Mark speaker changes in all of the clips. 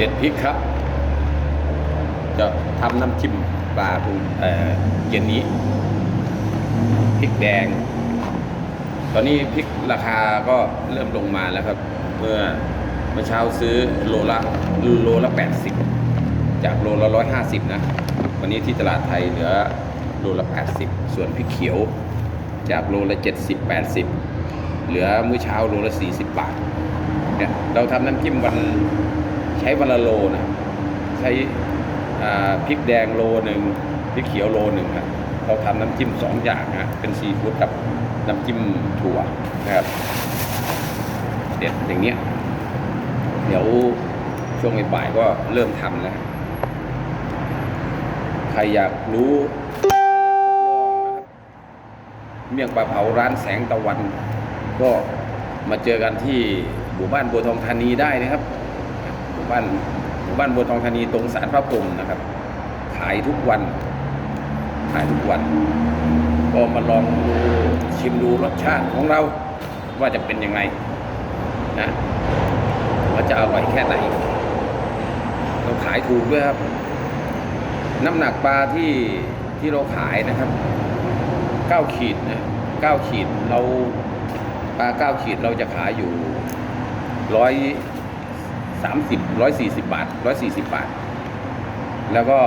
Speaker 1: ด็ดพริกครับ จะทำน้ำจิ้มปลาปูเอ่อเย็นนี้พริกแดง ตอนนี้พริกราคาก็เริ่มลงมาแล้วครับ เมื่อเมื่อเช้าซื้อโลละโลละ80จากโลละ150นะ วันนี้ที่ตลาดไทยเหลือโลละ80ส่วนพริกเขียว จากโลละ70 80เหลือมื้อเช้าโลละ40บาทเนี่ยเราทำน้ำจิ้มวัน ช้วันละโลนะใช้พริกแดงโลหนึ่งพริกเขียวโลหนึ่งนะเราทำน้ำจิ้มสองอย่างนะเป็นซีฟู้ดกับน้ำจิ้มถั่วนะครับเด็ดอย่างเงี้ยเดี๋ยวช่วงบ่ายก็เริ่มทำแล้วใครอยากรู้เมี่ยงปลาเผาร้านแสงตะวัน ก็มาเจอกันที่หมู่บ้านบัวทองธานีได้นะครับ บ้านหมู่บ้านบัวทองธานีตรงสารพระพรหมนะครับ ขายทุกวันขายทุกวัน ก็มาลองดูชิมดูรสชาติของเราว่าจะเป็นยังไงนะว่าจะอร่อยแค่ไหน เราขายถูกด้วยครับ น้ำหนักปลาที่ที่เราขายนะครับ 9 ขีดนะ9ขีดเราปลา 9 ขีดเราจะขายอยู่ร้อย สามสิบร้อยสี่สิบบาทร้อยสี่สิบบาท แล้วก็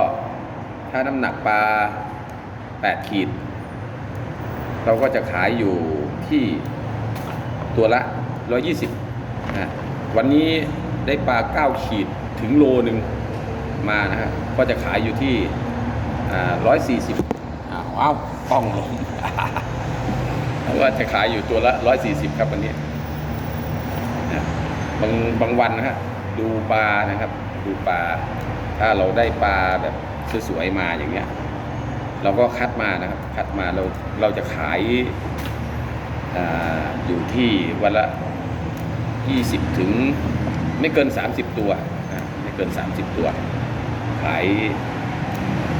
Speaker 1: ถ้าน้ำหนักปลา 8 ขีด เราก็จะขายอยู่ที่ตัวละ 120นะวันนี้ได้ปลา 9 ขีดถึงโลหนึ่งมานะฮะก็จะขายอยู่ที่ร้อยสี่สิบอ้าวอ้าวป้องลงวก็จะขายอยู่ตัวละ 140 ครับวันนี้บางบางวันนะฮะ ดูปลานะครับ ดูปลา ถ้าเราได้ปลาแบบสวยๆมาอย่างเงี้ย เราก็คัดมานะครับ คัดมาเราเราจะขายออยู่ที่วันละ 20 ถึงไม่เกิน 30 ตัวไม่เกิน 30 ตัว ขาย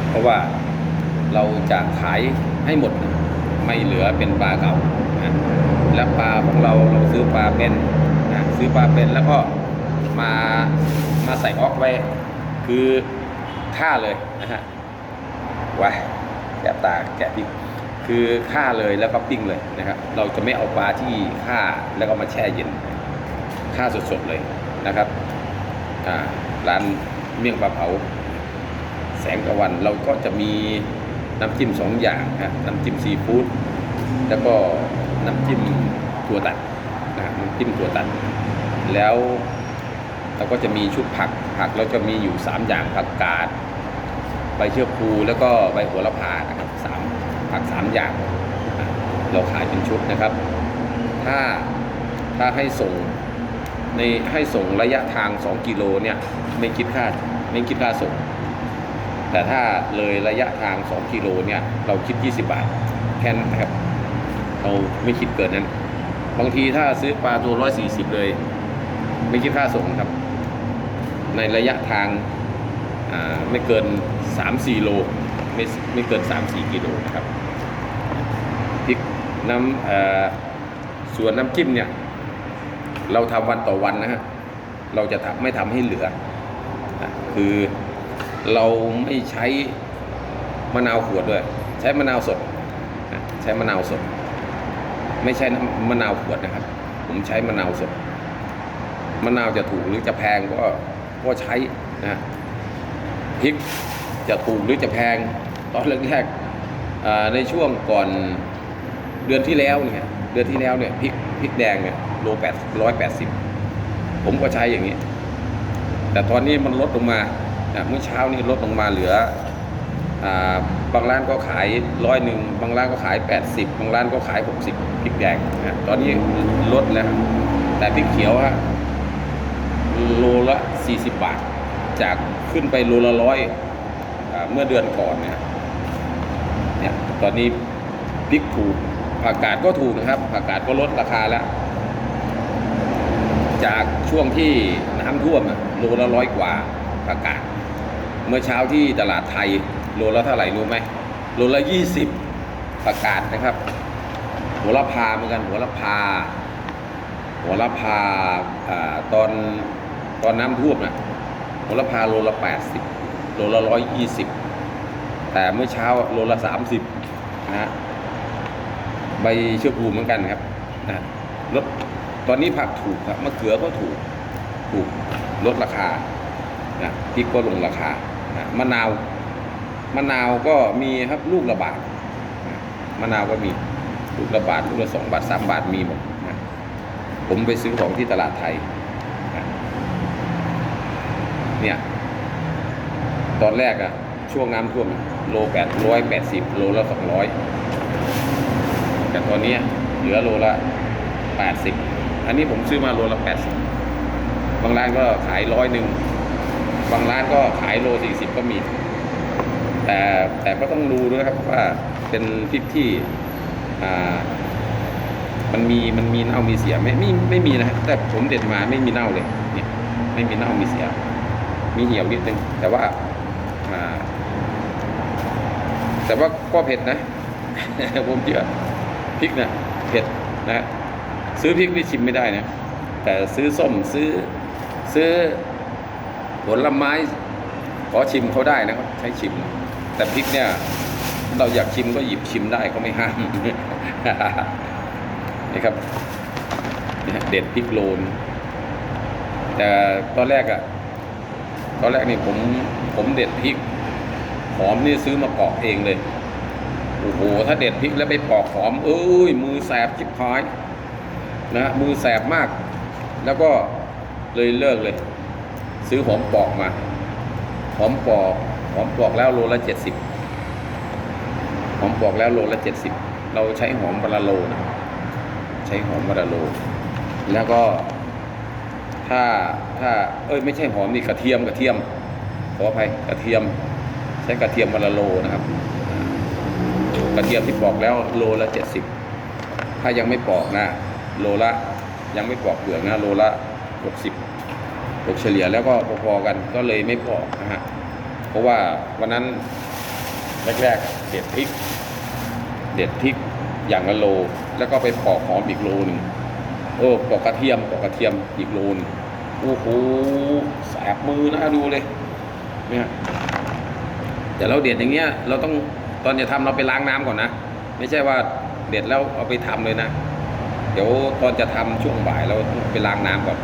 Speaker 1: เพราะว่าเราจะขายให้หมดไม่เหลือเป็นปลาเก่านะและปลาของเราเราซื้อปลาเป็นนะซื้อปลาเป็นแล้วก็ มามาใส่ออกไว้ คือฆ่าเลยนะฮะไว้แกะตาแกะปิ้งคือฆ่าเลยแล้วก็ปิ้งเลยนะครับ เราจะไม่เอาปลาที่ฆ่าแล้วก็มาแช่เย็นฆ่าสดๆเลยนะครับอาร้านเมี่ยงปลาเผา แสงตะวันเราก็จะมีน้ำจิ้มสองอย่างนะน้ำจิ้มซีฟู้ดแล้วก็น้ำจิ้มถั่วตัดนะน้ำจิ้มถั่วตัด แล้ว เราก็จะมีชุดผักผักเราจะมีอยู่ 3 อย่างผักกาดใบเชือกภูแล้วก็ใบโหระพานะครับสามผักสามอย่าง เราขายเป็นชุดนะครับ ถ้าถ้าให้ส่งในให้ส่งระยะทาง 2 กิโลเนี่ยไม่คิดค่าไม่คิดค่าส่ง แต่ถ้าเลยระยะทาง 2 กิโลเนี่ยเราคิด 20 บาทแค่นั้นครับเราไม่คิดเกินนั้น บางทีถ้าซื้อปลาตัว 140 เลย ไม่คิดค่าส่งครับ ในระยะทางไม่เกิน 3-4 โลไม่ไม่เกิน 3-4 กิโลนะครับพริกน้ำส่วนน้ำจิ้มเนี่ย เราทำวันต่อวันนะฮะเราจะทำไม่ทำให้เหลือ คือเราไม่ใช้มะนาวขวดด้วย ใช้มะนาวสด ใช้มะนาวสด ไม่ใช่น้มะนาวขวดนะครับ ผมใช้มะนาวสดมะนาวจะถูกหรือจะแพงก็ ก็ใช้นะพริกจะถูกหรือจะแพงตอนแรกๆในช่วงก่อนเดือนที่แล้วเนี่ยเดือนที่แล้วเนี่ยพริกพริกแดงเนี่ยโลแปดร้อยแปดสิบผมก็ใช้อย่างนี้ แต่ตอนนี้มันลดลงมาเมื่อเช้านี้ลดลงมาเหลือบางร้านก็ขายร้อยหนึ่งบางร้านก็ขาย 80 บางร้านก็ขาย 60พริกแดงนะตอนนี้ลดแล้วแต่พริกเขียวฮะโลละ 40 บาท จากขึ้นไปโลละร้อยเมื่อเดือนก่อนเนี่ยเนี่ยตอนนี้พริกถูกผักกาดก็ถูกนะครับผักกาดก็ลดราคาแล้ว จากช่วงที่น้ำท่วมอะโลละร้อยกว่าผักกาดเมื่อเช้าที่ตลาดไทยโลละเท่าไหร่รู้ไหมโลละยี่สิบผักกาดนะครับหัวละพาเหมือนกันหัวละพาหัวละพาอ่าตอน ตอนน้ำท่วมนะโหระพาโลละแปดสิบโลละร้อยยี่สิบแต่เมื่อเช้าโลละสามสิบนะฮะใบเชื้อภูมิเหมือนกันครับนะลดตอนนี้ผักถูกครับมะเขือก็ถูกถูกลดราคานะพริกก็ลงราคานะมะนาวมะนาวก็มีครับลูกละบาทนะมะนาวก็มีลูกละบาทลูกละสองบาทสามบาทมีหมดนะผมไปซื้อของที่ตลาดไทย เนี่ย ตอนแรกอะช่วงน้ำท่วมโลแปดร้อยแปดสิบโลละสองร้อยแต่ตอนนี้เหลือโลละแปดสิบอันนี้ผมซื้อมาโลละแปดสิบบางร้านก็ขายร้อยหนึ่งบางร้านก็ขายโลสี่สิบก็มี แต่แต่ก็ต้องดูด้วยครับว่าเป็นพริกที่อ่ามันมีมันมีเน่ามีเสียไหมไม่ไม่มีนะฮะแต่ผมเด็ดมาไม่มีเน่าเลยเนี่ยไม่มีเน่ามีเสีย มีเหี่ยวนิดนึง แต่ว่าแต่ว่าก็เผ็ดนะผมเชื่อพริกนะเผ็ดนะซื้อพริกนี่ชิมไม่ได้นะ แต่ซื้อส้มซื้อซื้อผลไม้ ขอชิมเขาได้นะครับใช้ชิม แต่พริกเนี่ย เราอยากชิมก็หยิบชิมได้เขาไม่ห้ามนี่ครับเด็ดพริกโลนแต่ตอนแรกอะ ตอนแรกนี่ผมผมเด็ดพริกหอมนี่ซื้อมาปอกเองเลยโอ้โหถ้าเด็ดพริกแล้วไปปอกหอม เอ้ยมือแสบชิบหายนะมือแสบมาก แล้วก็เลยเลิกเลย ซื้อหอมปอกมาหอมปอกหอมปอกแล้วโลละเจ็ดสิบหอมปอกแล้วโลละเจ็ดสิบเราใช้หอมวันละโลนะใช้หอมวันละโล แล้วก็ ถ้าถ้าเอ้ยไม่ใช่หอมนี่กระเทียมกระเทียมขออภัยกระเทียม ใช้กระเทียมวันละโลนะครับ กระเทียมที่ปอกแล้วโลละเจ็ดสิบถ้ายังไม่ปอกนะโลละยังไม่ปอกเปลือกนะโลละหกสิบตกเฉลี่ยแล้วก็พอๆกันก็เลยไม่ปอกนะฮะเพราะว่าวันนั้นแรกๆเด็ดพริก เด็ดพริกอย่างละโล แล้วก็ไปปอกหอมอีกโลหนึ่ง เออปอกกระเทียมปอกกระเทียมอีกโลนโอ้โหแสบมือนะดูเลยเนี่ยแต่เราเด็ดอย่างเงี้ย เราต้องตอนจะทำเราไปล้างน้ำก่อนนะ ไม่ใช่ว่าเด็ดแล้วเอาไปทำเลยนะ เดี๋ยวตอนจะทำช่วงบ่ายเราต้องไปล้างน้ำก่อน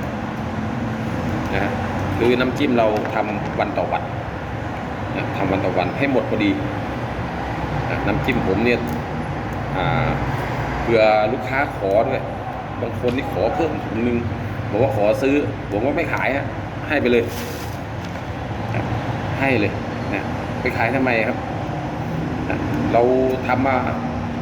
Speaker 1: นะคือน้ำจิ้มเราทำวันต่อวันนะทำวันต่อวันให้หมดพอดีนะน้ำจิ้มผมเนี่ยเผื่อลูกค้าขอด้วย บางคนนี่ขอเพิ่มถุงนึงบอกว่าขอซื้อบอกว่าไม่ขายฮะให้ไปเลย ให้เลยนะไปขายทำไมครับ เราทำมา